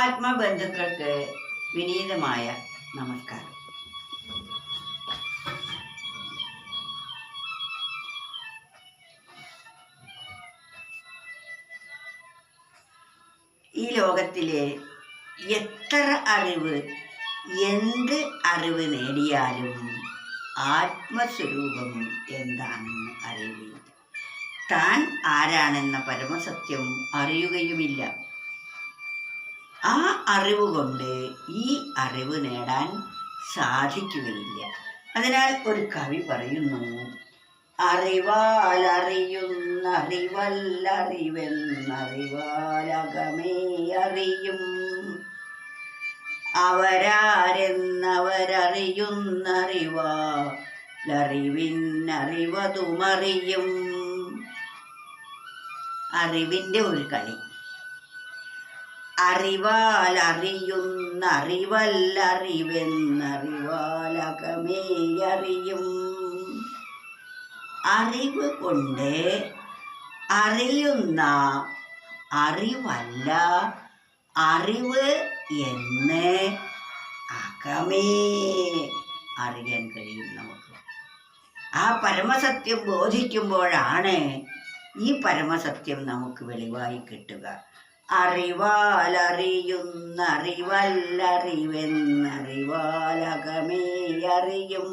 ആത്മബന്ധുക്കൾക്ക് വിനീതമായ നമസ്കാരം. ഈ ലോകത്തിലെ എത്ര അറിവ് എന്ത് അറിവ് നേടിയാലും ആത്മസ്വരൂപം എന്താണെന്ന് അറിയുകയില്ല താൻ ആരാണെന്ന പരമസത്യം അറിയുകയുമില്ല. ആ അറിവ് കൊണ്ട് ഈ അറിവ് നേടാൻ സാധിക്കുകയില്ല. അതിനാൽ ഒരു കവി പറയുന്നു അറിവാലറിയുന്നറിവല്ലറിവെന്നറിവാലകമേ അറിയും. അവരാരെന്നവരറിയുന്നറിവാലറിവിന്നറിവതുമറിയും അറിവിന്റെ ഒരു കളി. അറിവാലറിയുന്നറിവല്ലറിവെന്നറിവാലകമേ അറിയും അറിവ് കൊണ്ട് അറിയുന്ന അറിവല്ല അറിവ് എന്ന് അകമേ അറിയാൻ കഴിയും നമുക്ക്. ആ പരമസത്യം ബോധിക്കുമ്പോഴാണ് ഈ പരമസത്യം നമുക്ക് വെളിവായി കിട്ടുക. അറിവാലറിയുന്നറിവല്ലറിവെന്നറിവാലകമേ അറിയും.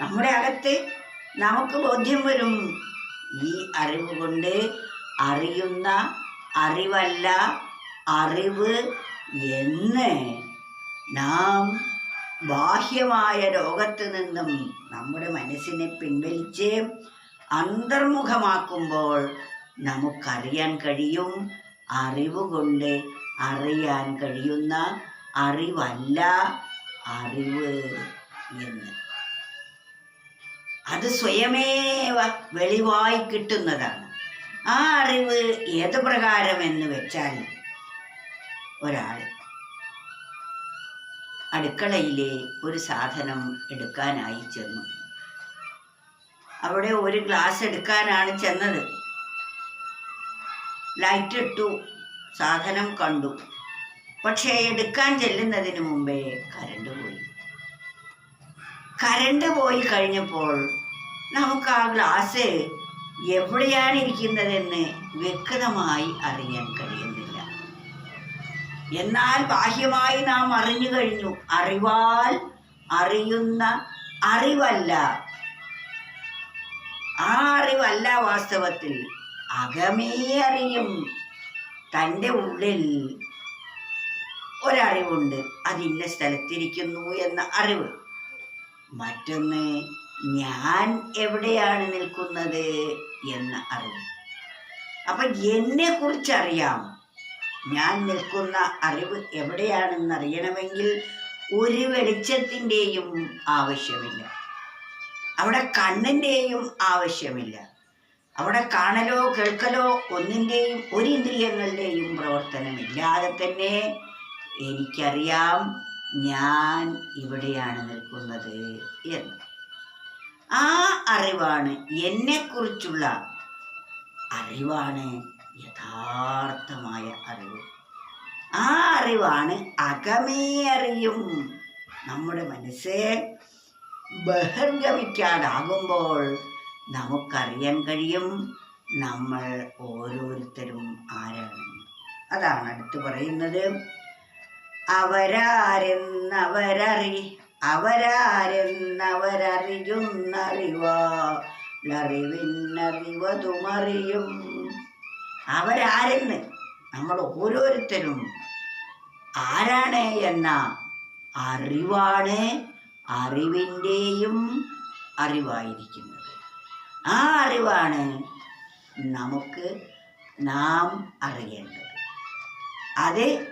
നമ്മുടെ അകത്ത് നമുക്ക് ബോധ്യം വരും. ഈ അറിവ് കൊണ്ട് അറിയുന്ന അറിവല്ല അറിവ് എന്ന്. നാം ബാഹ്യമായ ലോകത്ത് നിന്നും നമ്മുടെ മനസ്സിനെ പിൻവലിച്ച് അന്തർമുഖമാക്കുമ്പോൾ നമുക്കറിയാൻ കഴിയും. അറിവുകൊണ്ട് അറിയാൻ കഴിയുന്ന അറിവല്ല അറിവ് എന്ന്. അത് സ്വയമേവ വെളിവായി കിട്ടുന്നതാണ്. ആ അറിവ് ഏത് പ്രകാരം എന്ന് വെച്ചാൽ ഒരാൾ അടുക്കളയിലെ ഒരു സാധനം എടുക്കാനായി ചെന്നു. അവിടെ ഒരു ഗ്ലാസ് എടുക്കാനാണ് ചെന്നത്. ലൈറ്റ് ഇട്ടു സാധനം കണ്ടു. പക്ഷേ എടുക്കാൻ ചെല്ലുന്നതിന് മുമ്പേ കരണ്ട് പോയി. കരണ്ട് പോയി കഴിഞ്ഞപ്പോൾ നമുക്ക് ആ ഗ്ലാസ് എവിടെയാണ് ഇരിക്കുന്നതെന്ന് വ്യക്തമായി അറിയാൻ കഴിയുന്നില്ല. എന്നാൽ ബാഹ്യമായി നാം അറിഞ്ഞു കഴിഞ്ഞു. അറിവാൽ അറിയുന്ന അറിവല്ല. ആ അറിവല്ല വാസ്തവത്തിൽ അകമേ അറിയും തന്റെ ഉള്ളിൽ ഒരറിവുണ്ട്. അത് ഇന്ന സ്ഥലത്തിരിക്കുന്നു എന്ന അറിവ്. മറ്റൊന്ന് ഞാൻ എവിടെയാണ് നിൽക്കുന്നത് എന്ന അറിവ്. അപ്പൊ എന്നെ കുറിച്ചറിയാം ഞാൻ നിൽക്കുന്ന അറിവ് എവിടെയാണെന്ന് അറിയണമെങ്കിൽ ഒരു വെളിച്ചത്തിന്റെയും ആവശ്യമില്ല. അവിടെ കണ്ണിന്റെയും ആവശ്യമില്ല. അവിടെ കാണലോ കേൾക്കലോ ഒന്നിന്റെയും ഒരു ഇന്ദ്രിയങ്ങളുടെയും പ്രവർത്തനമില്ലാതെ തന്നെ എനിക്കറിയാം ഞാൻ ഇവിടെയാണ് നിൽക്കുന്നത് എന്ന്. ആ അറിവാണ് എന്നെക്കുറിച്ചുള്ള അറിവാണ് യഥാർത്ഥമായ അറിവ്. ആ അറിവാണ് അകമേ അറിയും. നമ്മുടെ മനസ്സ് ബഹിർഗമിക്കാതാകുമ്പോൾ നമുക്കറിയാൻ കഴിയും നമ്മൾ ഓരോരുത്തരും ആരാണ്. അതാണ് അടുത്ത് പറയുന്നത്. അവരാരെന്നവരറി അവരാരെന്നവരറിയുന്നറിവാറിവിന്നറിവതുമറിയും അവരാരെന്ന് നമ്മൾ ഓരോരുത്തരും ആരാണ് എന്ന അറിവാണ് അറിവിന്റെയും അറിവായിരിക്കുന്നത്. ആ അറിവാണ് നമുക്ക് നാം അറിയേണ്ടത്. അത്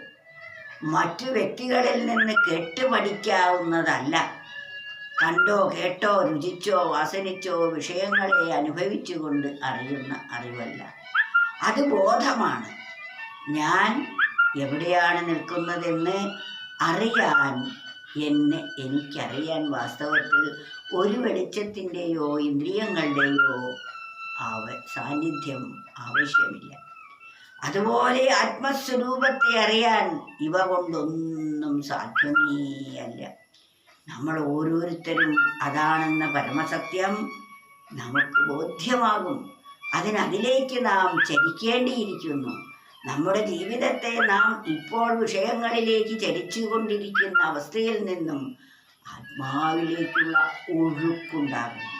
മറ്റു വ്യക്തികളിൽ നിന്ന് കെട്ടുപഠിക്കാവുന്നതല്ല. കണ്ടോ കേട്ടോ രുചിച്ചോ വാസനിച്ചോ വിഷയങ്ങളെ അനുഭവിച്ചുകൊണ്ട് അറിയുന്ന അറിവല്ല. അത് ബോധമാണ്. ഞാൻ എവിടെയാണ് നിൽക്കുന്നതെന്ന് അറിയാൻ എന്നെ എനിക്കറിയാൻ വാസ്തവത്തിൽ ഒരു വെളിച്ചത്തിന്റെയോ ഇന്ദ്രിയങ്ങളുടെയോ ആവ സാന്നിധ്യം ആവശ്യമില്ല. അതുപോലെ ആത്മസ്വരൂപത്തെ അറിയാൻ ഇവ കൊണ്ടൊന്നും സാധ്യമേ അല്ല നമ്മൾ ഓരോരുത്തരും അതാണെന്ന പരമസത്യം നമുക്ക് ബോധ്യമാകും. അതിനതിലേക്ക് നാം ചരിക്കേണ്ടിയിരിക്കുന്നു. നമ്മുടെ ജീവിതത്തെ നാം ഇപ്പോൾ വിഷയങ്ങളിലേക്ക് ചരിച്ചുകൊണ്ടിരിക്കുന്ന അവസ്ഥയിൽ നിന്നും ആത്മാവിലേക്കുള്ള ഒഴുക്കുണ്ടാകുന്നു.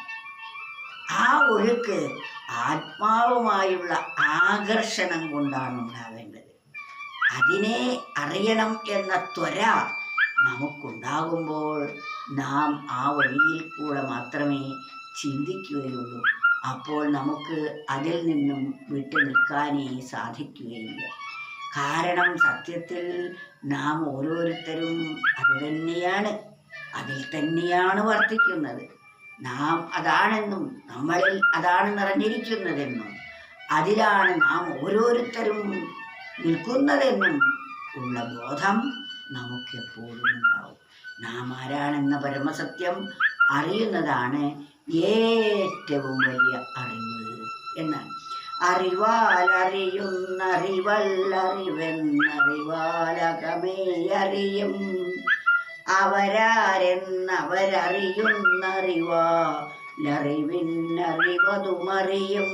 ആ ഒഴുക്ക് ആത്മാവുമായുള്ള ആകർഷണം കൊണ്ടാണ് ഉണ്ടാവേണ്ടത് അതിനെ അറിയണം എന്ന ത്വര നമുക്കുണ്ടാകുമ്പോൾ നാം ആ വഴിയിൽ കൂടെ മാത്രമേ ചിന്തിക്കുകയുള്ളൂ. അപ്പോൾ നമുക്ക് അതിൽ നിന്നും വിട്ടു നിൽക്കാനേ സാധിക്കുകയില്ല. കാരണം സത്യത്തിൽ നാം ഓരോരുത്തരും അത് തന്നെയാണ്. അതിൽ തന്നെയാണ് വർത്തിക്കുന്നത്. നാം അതാണെന്നും നമ്മളിൽ അതാണ് നിറഞ്ഞിരിക്കുന്നതെന്നും അതിലാണ് നാം ഓരോരുത്തരും നിൽക്കുന്നതെന്നും ഉള്ള ബോധം നമുക്കെപ്പോഴും ഉണ്ടാവും. നാം ആരാണെന്ന പരമസത്യം അറിയുന്നതാണ് ഏറ്റവും വലിയ അറിവ് എന്നാണ്. അറിവാലറിയുന്നറിവല്ലറിവെന്നറിവാലകമേ അറിയും അവരാരെന്നവരറിയുന്നറിവാലറിവിന്നറിവതുമറിയും